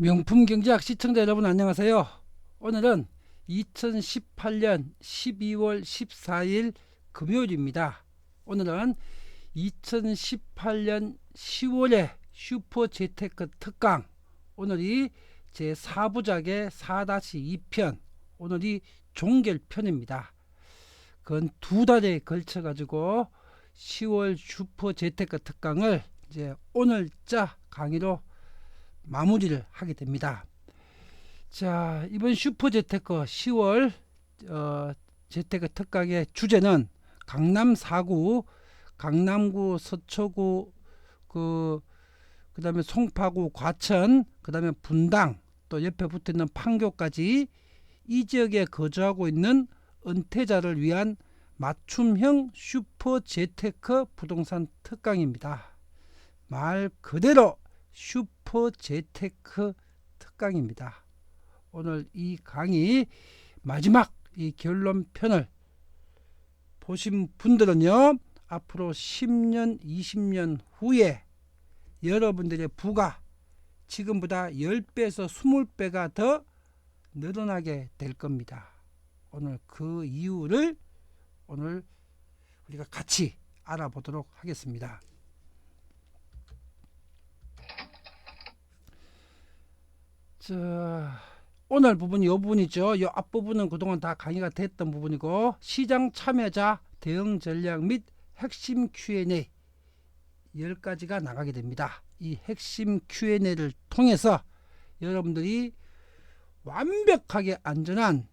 명품 경제학 시청자 여러분 안녕하세요. 오늘은 2018년 12월 14일 금요일입니다. 오늘은 2018년 10월의 슈퍼 재테크 특강 오늘이 제 4부작의 4-2편 오늘이 종결편입니다. 그건 두 달에 걸쳐 가지고 10월 슈퍼 재테크 특강을 이제 오늘자 강의로 마무리를 하게 됩니다. 자 이번 슈퍼 재테크 10월 어, 재테크 특강의 주제는 강남 4구, 강남구, 서초구, 그 그 다음에 송파구, 과천, 그 다음에 분당, 또 옆에 붙어 있는 판교까지 이 지역에 거주하고 있는 은퇴자를 위한 맞춤형 슈퍼 재테크 부동산 특강입니다. 말 그대로 슈퍼 재테크 특강입니다. 오늘 이 강의 마지막 이 결론편을 보신 분들은요 앞으로 10년 20년 후에 여러분들의 부가 지금보다 10배에서 20배가 더 늘어나게 될 겁니다. 오늘 그 이유를 오늘 우리가 같이 알아보도록 하겠습니다. 자, 오늘 부분이 이 부분이죠. 이 앞부분은 그동안 다 강의가 됐던 부분이고 시장 참여자 대응 전략 및 핵심 Q&A 10가지가 나가게 됩니다. 이 핵심 Q&A를 통해서 여러분들이 완벽하게 안전한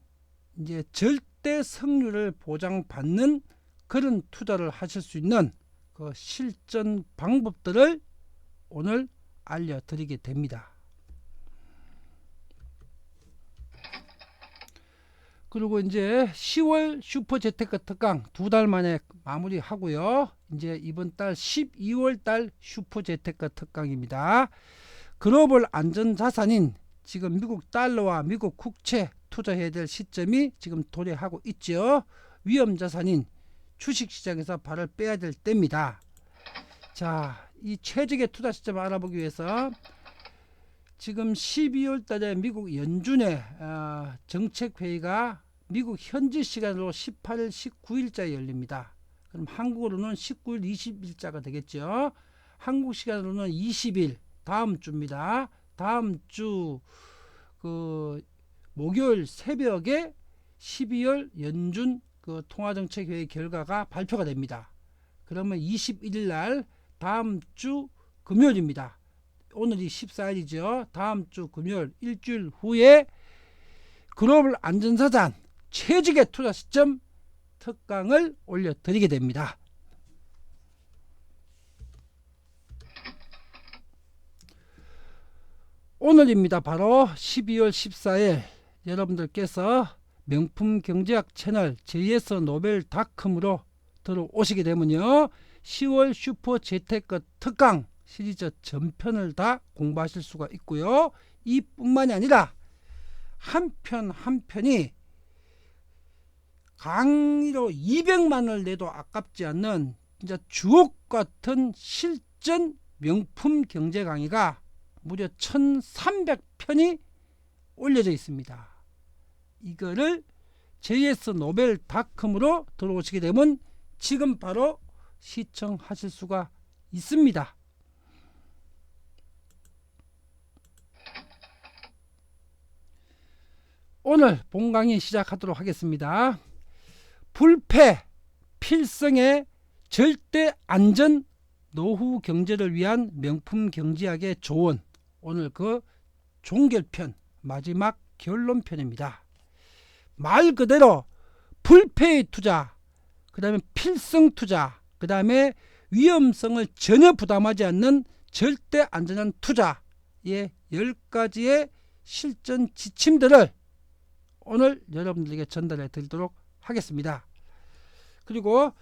이제 절대 성률을 보장받는 그런 투자를 하실 수 있는 그 실전 방법들을 오늘 알려드리게 됩니다. 그리고 이제 10월 슈퍼 재테크 특강 두 달 만에 마무리하고요. 이제 이번 달 12월 달 슈퍼 재테크 특강입니다. 글로벌 안전 자산인 지금 미국 달러와 미국 국채 투자해야 될 시점이 지금 도래하고 있죠. 위험 자산인 주식 시장에서 발을 빼야 될 때입니다. 자, 이 최적의 투자 시점을 알아보기 위해서 지금 12월 달에 미국 연준의 어, 정책 회의가 미국 현지 시간으로 18일, 19일자에 열립니다. 그럼 한국으로는 19일, 20일자가 되겠죠. 한국 시간으로는 20일 다음 주입니다. 다음 주 그 목요일 새벽에 12월 연준 그 통화정책회의 결과가 발표가 됩니다. 그러면 21일 날 다음 주 금요일입니다. 오늘이 14일이죠. 다음 주 금요일 일주일 후에 글로벌 안전사장 최적의 투자 시점 특강을 올려드리게 됩니다. 오늘입니다. 바로 12월 14일 여러분들께서 명품 경제학 채널 JS 노벨 닷컴으로 들어오시게 되면요. 10월 슈퍼 재테크 특강 시리즈 전편을 다 공부하실 수가 있고요. 이뿐만이 아니라 한 편 한 편이 강의로 200만을 내도 아깝지 않는 진짜 주옥 같은 실전 명품 경제 강의가 무려 1300편이 올려져 있습니다. 이거를 JS 노벨닷컴으로 들어오시게 되면 지금 바로 시청하실 수가 있습니다. 오늘 본 강의 시작하도록 하겠습니다. 불패 필성의 절대 안전 노후 경제를 위한 명품 경제학의 조언 오늘 그 종결편 마지막 결론편입니다. 말 그대로 불패의 투자 그 다음에 필성 투자 그 다음에 위험성을 전혀 부담하지 않는 절대 안전한 투자의 10가지의 실전 지침들을 오늘 여러분들에게 전달해 드리도록 하겠습니다. 그리고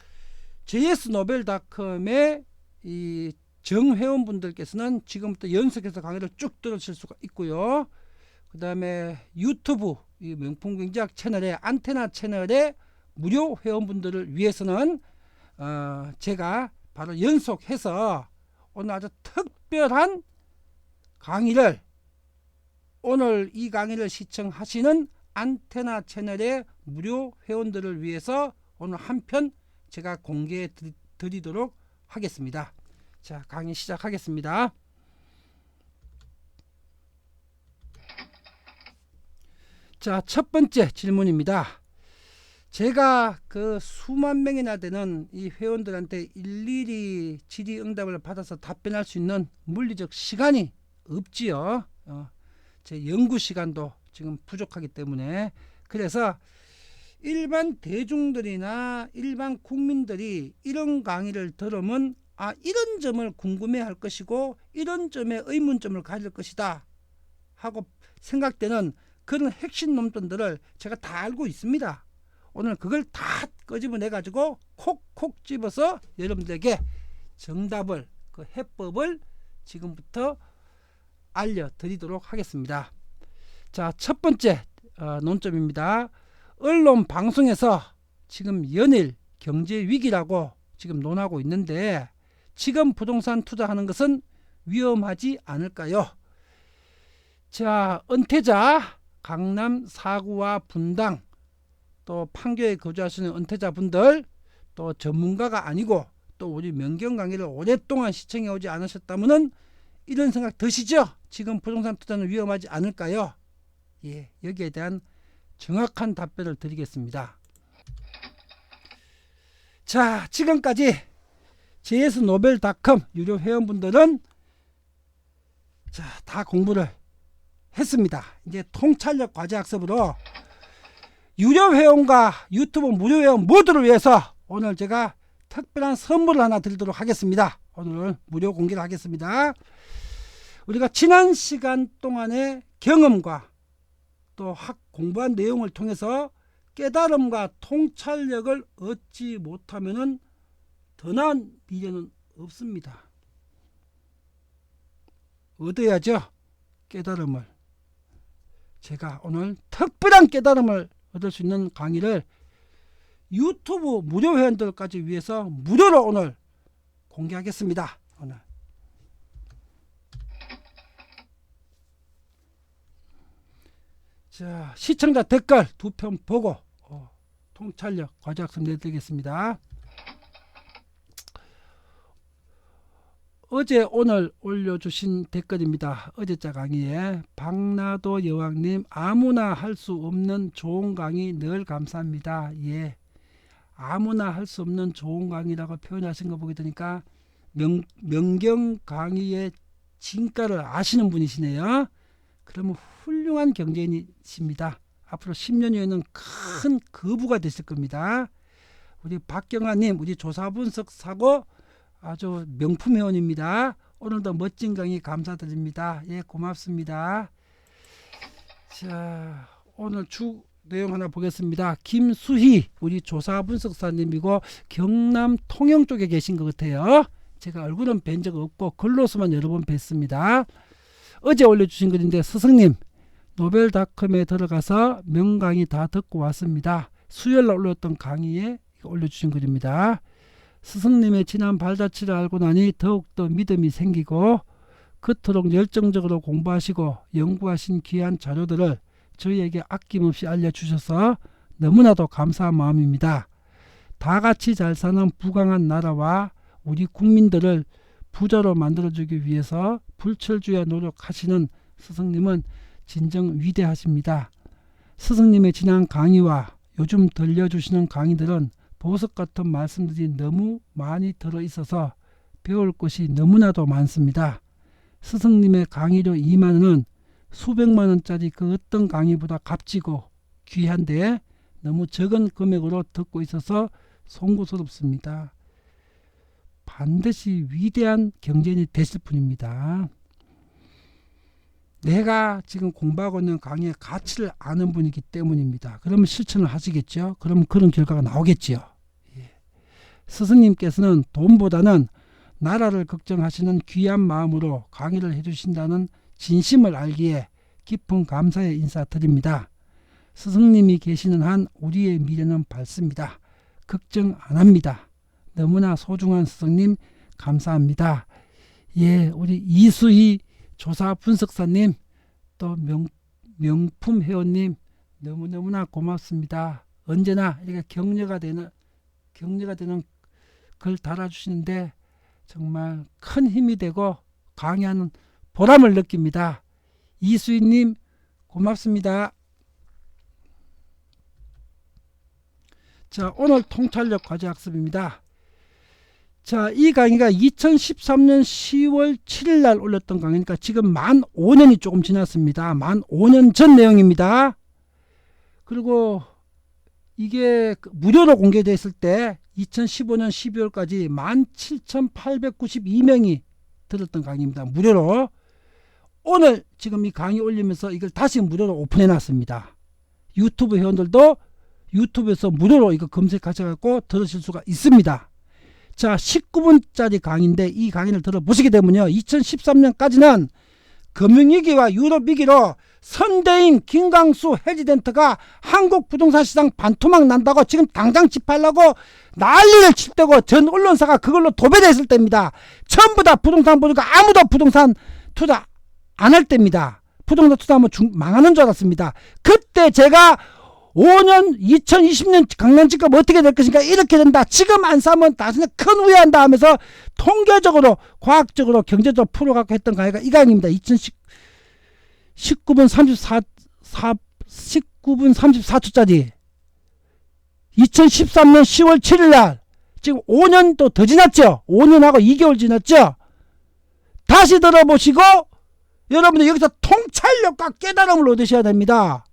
JS 노벨닷컴의 이 정회원분들께서는 지금부터 연속해서 강의를 쭉 들으실 수가 있고요. 그 다음에 유튜브 이 명품 경제학 채널의 안테나 채널의 무료 회원분들을 위해서는 어 제가 바로 연속해서 오늘 아주 특별한 강의를 오늘 이 강의를 시청하시는 안테나 채널의 무료 회원들을 위해서 오늘 한 편 제가 공개해 드리- 드리도록 하겠습니다. 자, 강의 시작하겠습니다. 자, 첫 번째 질문입니다. 제가 그 수만 명이나 되는 이 회원들한테 일일이 질의 응답을 받아서 답변할 수 있는 물리적 시간이 없지요. 어, 제 연구 시간도 지금 부족하기 때문에 그래서 일반 대중들이나 일반 국민들이 이런 강의를 들으면 아 이런 점을 궁금해할 것이고 이런 점에 의문점을 가질 것이다 하고 생각되는 그런 핵심 논점들을 제가 다 알고 있습니다. 오늘 그걸 다 끄집어내 가지고 콕콕 집어서 여러분들에게 정답을 그 해법을 지금부터 알려드리도록 하겠습니다. 자, 첫 번째 어, 논점입니다. 언론 방송에서 지금 연일 경제 위기라고 지금 논하고 있는데 지금 부동산 투자하는 것은 위험하지 않을까요? 자, 은퇴자 강남 사구와 분당 또 판교에 거주하시는 은퇴자분들 또 전문가가 아니고 또 우리 명경 강의를 오랫동안 시청해 오지 않으셨다면은 이런 생각 드시죠? 지금 부동산 투자는 위험하지 않을까요? 예, 여기에 대한 정확한 답변을 드리겠습니다. 자, 지금까지 JS노벨닷컴 유료 회원분들은 자, 다 공부를 했습니다. 이제 통찰력 과제 학습으로 유료 회원과 유튜브 무료 회원 모두를 위해서 오늘 제가 특별한 선물을 하나 드리도록 하겠습니다. 오늘 무료 공개를 하겠습니다. 우리가 지난 시간 동안의 경험과 또 학 공부한 내용을 통해서 깨달음과 통찰력을 얻지 못하면은 더 나은 미래는 없습니다. 얻어야죠. 깨달음을. 제가 오늘 특별한 깨달음을 얻을 수 있는 강의를 유튜브 무료 회원들까지 위해서 무료로 오늘 공개하겠습니다. 오늘. 자, 시청자 댓글 두 편 보고 어, 통찰력 과제학습 내드리겠습니다. 어제 오늘 올려주신 댓글입니다. 어제자 강의에 박나도 여왕님 아무나 할 수 없는 좋은 강의 늘 감사합니다. 예, 아무나 할 수 없는 좋은 강의라고 표현하신 거 보게 되니까 명, 명경 강의의 진가를 아시는 분이시네요. 그러면 훌륭한 경제인이십니다. 앞으로 10년 후에는 큰 거부가 되실 겁니다. 우리 박경아님, 우리 조사분석 사고 아주 명품 회원입니다. 오늘도 멋진 강의 감사드립니다. 예, 고맙습니다. 자, 오늘 주 내용 하나 보겠습니다. 김수희 우리 조사 분석사님이고 경남 통영 쪽에 계신 것 같아요. 제가 얼굴은 뵌 적 없고 글로서만 여러 번 뵀습니다. 어제 올려주신 글인데 스승님 노벨닷컴에 들어가서 명강의 다 듣고 왔습니다. 수요일 날 올렸던 강의에 올려주신 글입니다. 스승님의 지난 발자취를 알고 나니 더욱더 믿음이 생기고 그토록 열정적으로 공부하시고 연구하신 귀한 자료들을 저희에게 아낌없이 알려주셔서 너무나도 감사한 마음입니다. 다 같이 잘 사는 부강한 나라와 우리 국민들을 부자로 만들어주기 위해서 불철주야 노력하시는 스승님은 진정 위대하십니다. 스승님의 지난 강의와 요즘 들려주시는 강의들은 보석 같은 말씀들이 너무 많이 들어 있어서 배울 것이 너무나도 많습니다. 스승님의 강의료 2만 원은 수백만 원짜리 그 어떤 강의보다 값지고 귀한데 너무 적은 금액으로 듣고 있어서 송구스럽습니다. 반드시 위대한 경제인이 되실 분입니다. 내가 지금 공부하고 있는 강의의 가치를 아는 분이기 때문입니다. 그러면 실천을 하시겠죠? 그러면 그런 결과가 나오겠지요. 예. 스승님께서는 돈보다는 나라를 걱정하시는 귀한 마음으로 강의를 해주신다는 진심을 알기에 깊은 감사의 인사드립니다. 스승님이 계시는 한 우리의 미래는 밝습니다. 걱정 안 합니다. 너무나 소중한 스승님 감사합니다. 예, 우리 이수희 조사 분석사님 또 명, 명품 회원님 너무너무나 고맙습니다. 언제나 이렇게 격려가 되는 격려가 되는 글 달아주시는데 정말 큰 힘이 되고 강의하는 보람을 느낍니다. 이수인님 고맙습니다. 자 오늘 통찰력 과제 학습입니다. 자, 이 강의가 2013년 10월 7일 날 올렸던 강의니까 지금 만 5년이 조금 지났습니다. 만 5년 전 내용입니다. 그리고 이게 그 무료로 공개됐을 때 2015년 12월까지 17,892명이 들었던 강의입니다. 무료로. 오늘 지금 이 강의 올리면서 이걸 다시 무료로 오픈해 놨습니다. 유튜브 회원들도 유튜브에서 무료로 이거 검색하셔갖고 들으실 수가 있습니다. 자, 19분짜리 강의인데 이 강의를 들어보시게 되면요. 2013년까지는 금융위기와 유럽위기로 선대인 김강수 헤지덴트가 한국 부동산 시장 반토막 난다고 지금 당장 집하려고 난리를 칠 때고 전 언론사가 그걸로 도배됐을 때입니다. 전부 다 부동산 보니까 아무도 부동산 투자 안 할 때입니다. 부동산 투자하면 중- 망하는 줄 알았습니다. 그때 제가 5년 2020년 강남 집값 어떻게 될 것인가 이렇게 된다. 지금 안 사면 나중에 큰 후회한다 하면서 통계적으로 과학적으로 경제적으로 풀어갖고 했던 강의가 이 강의입니다. 2010 19분 34 4, 19분 34초짜리 2013년 10월 7일 날 지금 5년 또 더 지났죠. 5년하고 2개월 지났죠. 다시 들어보시고 여러분들 여기서 통찰력과 깨달음을 얻으셔야 됩니다.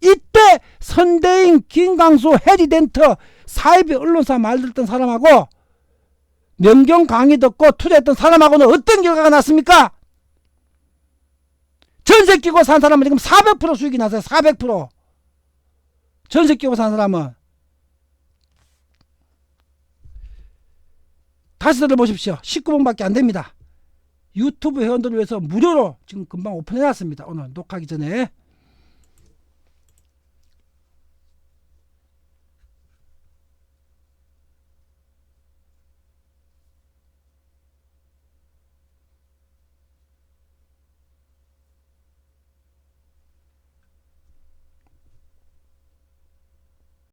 이때 선대인 김강수 헤리덴트 사이비 언론사 말 듣던 사람하고 명경 강의 듣고 투자했던 사람하고는 어떤 결과가 났습니까? 전세 끼고 산 사람은 지금 400% 수익이 나서요. 400%. 전세 끼고 산 사람은 다시 들어보십시오. 19분밖에 안 됩니다. 유튜브 회원들을 위해서 무료로 지금 금방 오픈해 놨습니다. 오늘 녹화하기 전에.